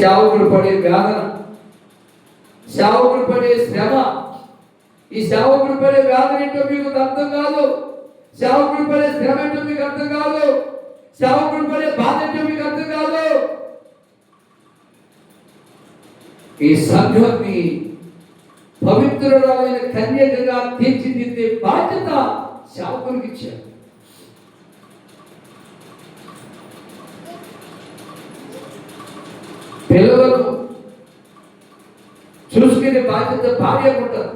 సేవకుడు పడే వేదన సేవకుడు పడే శ్రమ. ఈ సేవకుడు పడే వేదన ఏంటో మీకు అర్థం కాదు. సేవకుడు పడే శ్రమ ఏంటో మీకు అర్థం కాదు. సేవకుడు పడే బాధ ఏంటో మీకు అర్థం కాదు. ఈ సంఘాన్ని పవిత్రురాలైన కన్యకగా తీర్చిదిద్దే బాధ్యత సేవకునికి ఇచ్చారు. పిల్లలను చూసుకునే బాధ్యత భార్య ఉంటుంది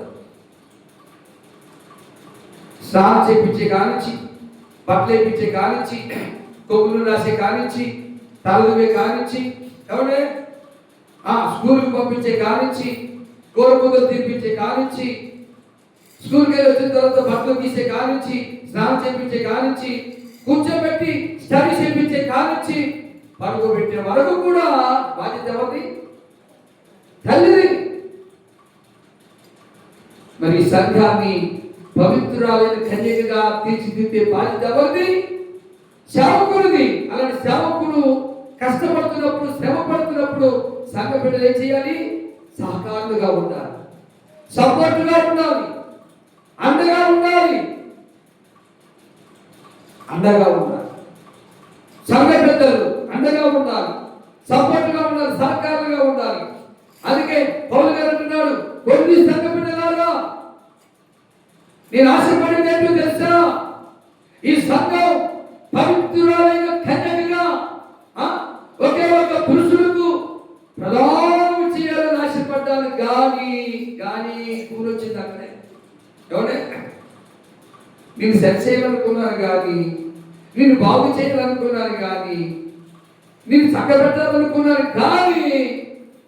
స్నానం చేపించే కానించి బట్టలు వేయించే కానించి కొమ్ములు రాసే కానించి తలదువే కానించి ఎవడే ఆ స్కూల్కి పంపించే కానించి గోరుముద్దలు తినిపించే కానించి స్కూల్కి వెళ్ళి వచ్చిన తర్వాత బట్టలు తీసే కానించి స్నానం చేపించే కానించి కూర్చోబెట్టి స్టడీ చేపించే కానించి పడుకోబెట్టిన వరకు కూడా బాధ్యత ఎవరిది? తల్లిది. మరి సంఘాన్ని పవిత్రాలైన కన్యకగా తీర్చిదిద్దే బాధ్యత ఎవరిది? సేవకుడిది. అలాంటి సేవకుడు కష్టపడుతున్నప్పుడు శ్రమ పడుతున్నప్పుడు సంఘ బిడ్డలు ఏం చేయాలి? సహకారులుగా ఉండాలి. సపోర్టుగా ఉండాలి. అండగా ఉండాలి. అండగా ఉండాలి సంఘ పెద్దలు అండగా ఉండాలి సపోర్టుగా ఉండాలి సహకారులుగా ఉండాలి అందుకే పౌలు గారు అంటున్నాడు కొన్ని సంఘ బిడ్డలారా నేను ఆశపడింది ఏంటో తెలుసా? ఈ సంఘం పవిత్రురాలైన కన్యకగా ఒకే ఒక పురుషులకు ప్రధానం చేయాలని ఆశపడ్డాను. కానీ కానీ కూరొచ్చింది అక్కడే. ఎవడే? నేను సెట్ చేయాలనుకున్నాను కానీ నేను బాగు చేయాలనుకున్నాను కానీ నేను చక్కబెట్టాలనుకున్నాను కానీ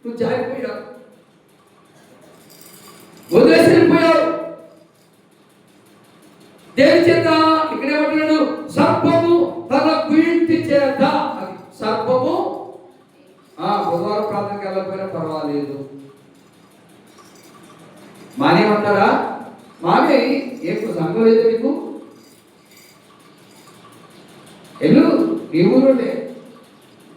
నువ్వు జారిపోయావు. వదిలేసి వెళ్ళిపోయావు దేని చేత? ఇక్కడేమంటున్నాడు సర్పము తన కుయింటి చేత. సర్పము? ఆ బుధవారం ప్రార్థనకి వెళ్ళకపోయినా పర్వాలేదు. మానేమంటారా? మానే ఏ సంఘం లేదు నీకు? ఎల్లు నీ ఊరుండే.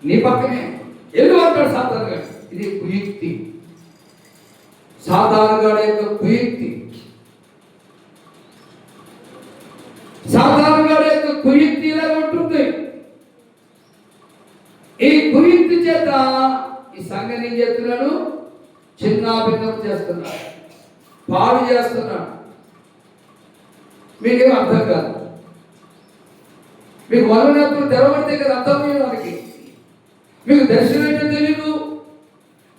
నీ పక్కనే. ఎల్లు అంటాడు సాధారణంగా ఇది కుయుక్తి. సాధారణగాడి యొక్క కుయుక్తి. సాధారణగాడి యొక్క కుయుక్తి ఇలా ఉంటుంది. ఈ కుయుక్తి చేత ఈ సంఘం ఏం చేస్తున్నాడు? చిన్నాభిన్నం చేస్తున్నాడు. పాడు చేస్తున్నాడు. మీకేం అర్థం కాదు. మీకు వలనప్పుడు తెరవడితే కదా అర్థమయ్యే వారికి మీకు దర్శనం ఏంటో తెలియదు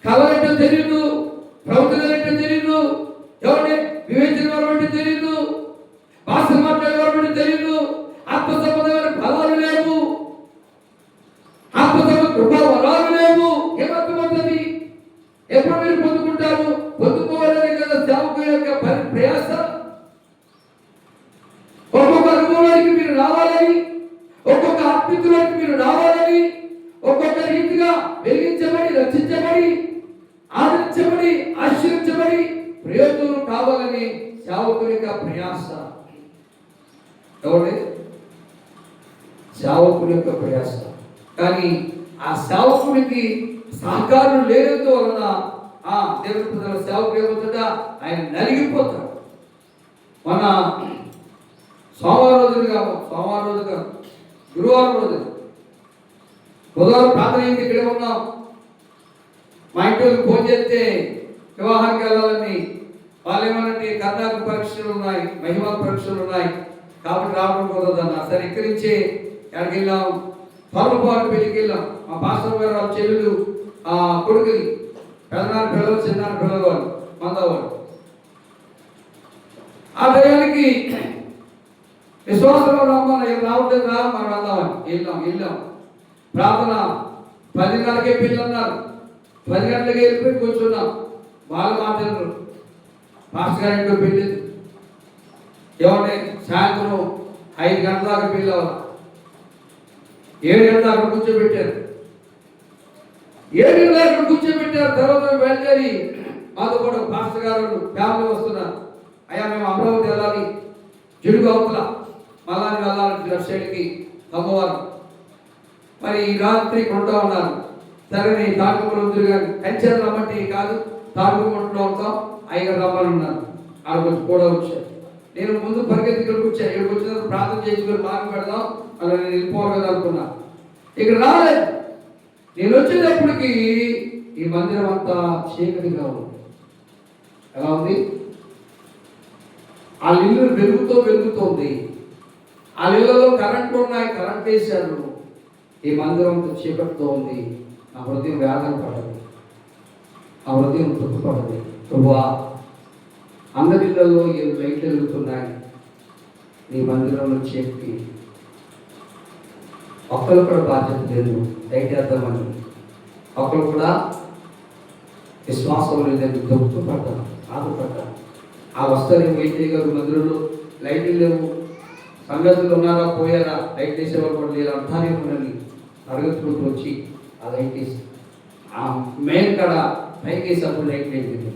కళ ఏంటో తెలియదు పొందుకోవాలనే కదా సేవకు యొక్క ప్రయాస? ఒక్కొక్క అనుభవానికి మీరు రావాలని ఒక్కొక్క ఆత్మీయులకు మీరు రావాలని ఒక్కొక్క రీతిగా వెలిగించబడి రక్షించబడి ఆదరించబడి ఆశ్రయించబడి ప్రయోజనం కావాలని సేవకుని యొక్క ప్రయాస. ఎవరి సేవకుని యొక్క ప్రయాస. కానీ ఆ సేవకునికి సహకారం లేనందు వలన ఆ దేవుని ప్రజల సేవకుడు ఆయన నలిగిపోతాడు. మన సోమవారం రోజులు కాదు సోమవారం రోజు కాదు గురువారం రోజు బుధవారం ప్రార్థన ఏంటి ఇక్కడే ఉన్నాం. మా ఇంటి వాళ్ళకి ఫోన్ చేస్తే వివాహానికి వెళ్ళాలని. వాళ్ళు ఏమనంటే కర్ణాటక పరీక్షలు ఉన్నాయి మహిమా పరీక్షలు ఉన్నాయి. కాబట్టి రావడం కుదరదన్న. సరే ఇక్కడి నుంచి ఎక్కడికి వెళ్ళాం? పర్వపాటు పెళ్ళికి వెళ్ళాం. మా పాస్టర్ గారు వాళ్ళ చెల్లెలు ఆ కొడుకుని పెదనాన్న పిల్లలు చిన్నాన్న పిల్లలు వాళ్ళు మందవాళ్ళు ఆ దయానికి విశ్వాసంలో రమ్మని రావట్లేదు రా మనం వెళ్దామని. వెళ్ళాం వెళ్ళాం. ప్రార్థన పది గంటలకే పిల్లన్నారు పది గంటలకి వెళ్ళిపోయి కూర్చున్నాం. వాళ్ళు మాట్లాడరు మాస్టర్ గారి ఇంట్లో పెళ్ళి ఏమంటే సాయంత్రం ఐదు గంటల దాకా పెళ్ళి ఏడు గంటల దాకా కూర్చోబెట్టారు. ఏడు గంటల కూర్చోబెట్టారు తర్వాత బయలుదేరి మాతో కూడా మాస్టర్ గారు ఫ్యామిలీ వస్తున్నారు అయ్యా మేము అమరావతి వెళ్ళాలి. జిడుగు అవతల మళ్ళాని వెళ్ళాలి లెఫ్ట్ సైడ్కి అమ్మవారు మరి ఈ రాత్రి కొంటా ఉన్నారు. సరే నీ తాడుకోమలు వద్దురు కానీ కంచెలు రమ్మంటే కాదు తాడుకోమంట్లో ఉంటాం ఐదు రమ్మని ఉన్నారు. ఆడ కొంచెం కూడా వచ్చారు. నేను ముందు పరిగెత్తి ఇక్కడికి వచ్చాను ఇక్కడికి వచ్చిన ప్రార్థన చేసుకుని మార్పు పెడదాం. అలా నేను వెళ్ళిపోవాలి కదా అనుకున్నా. ఇక్కడ రాలేదు. నేను వచ్చేటప్పటికి ఈ మందిరం అంతా చీకటిగా ఉంది. ఎలా ఉంది? ఆ ఇల్లు వెలుగుతో వెలుగుతోంది. ఆ ఇళ్ళలో కరెంట్లు ఉన్నాయి కరెంట్ వేశారు. ఈ మందిరం అంతా చీకటితో ఉంది. నా హృదయం వేదన పడదు ఆ హృదయం దుఃఖపడదు. ప్రభువా అందరిలో ఈ లైట్లు వెలుగుతున్నాయి. నీ మందిరంలో చెప్పి ఒక్కరు కూడా బాధ్యత లేదు లైట్ వేద్దామని ఒకరు కూడా విశ్వాసం లేదని దుఃఖపడ్డాను ఆదుపడ్డాను ఆ వస్తారు వైద్య గారు మందిరంలో లైట్లు లేవు. సంగతులు ఉన్నారా? పోయారా? లైట్ వేసేవాళ్ళు కూడా లేరు. అంటానే ఉన్నది అడుగుతున్నప్పుడు వచ్చి ఆ లైట్ వేసి ఆ మెయిన్ కాడ పైకి వేసినప్పుడు లైట్ వేసింది